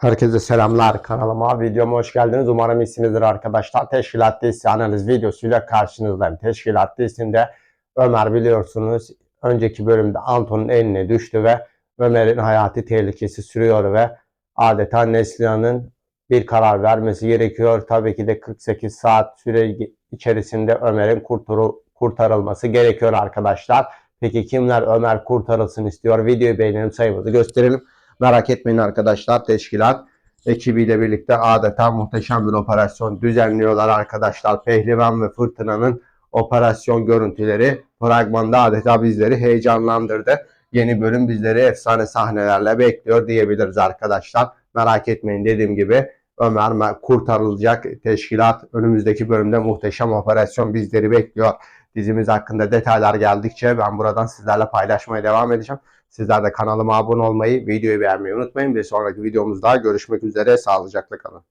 Herkese selamlar kanalıma videoma hoş geldiniz. Umarım iyisinizdir arkadaşlar. Teşkilat dizisi analiz videosuyla karşınızdayım. Teşkilat dizisinde Ömer biliyorsunuz önceki bölümde Anton'un eline düştü ve Ömer'in hayati tehlikesi sürüyor ve adeta Neslihan'ın bir karar vermesi gerekiyor. Tabii ki de 48 saat süre içerisinde Ömer'in kurtarılması gerekiyor arkadaşlar. Peki kimler Ömer kurtarılsın istiyor? Videoyu beğenelim sayımızı gösterelim. Merak etmeyin arkadaşlar teşkilat ekibiyle birlikte adeta muhteşem bir operasyon düzenliyorlar arkadaşlar. Pehlivan ve Fırtına'nın operasyon görüntüleri fragmanda adeta bizleri heyecanlandırdı. Yeni bölüm bizleri efsane sahnelerle bekliyor diyebiliriz arkadaşlar. Merak etmeyin dediğim gibi Ömer me- kurtarılacak teşkilat önümüzdeki bölümde muhteşem operasyon bizleri bekliyor. Dizimiz hakkında detaylar geldikçe ben buradan sizlerle paylaşmaya devam edeceğim. Sizler de kanalıma abone olmayı, videoyu beğenmeyi unutmayın. Bir sonraki videomuzda görüşmek üzere. Sağlıcakla kalın.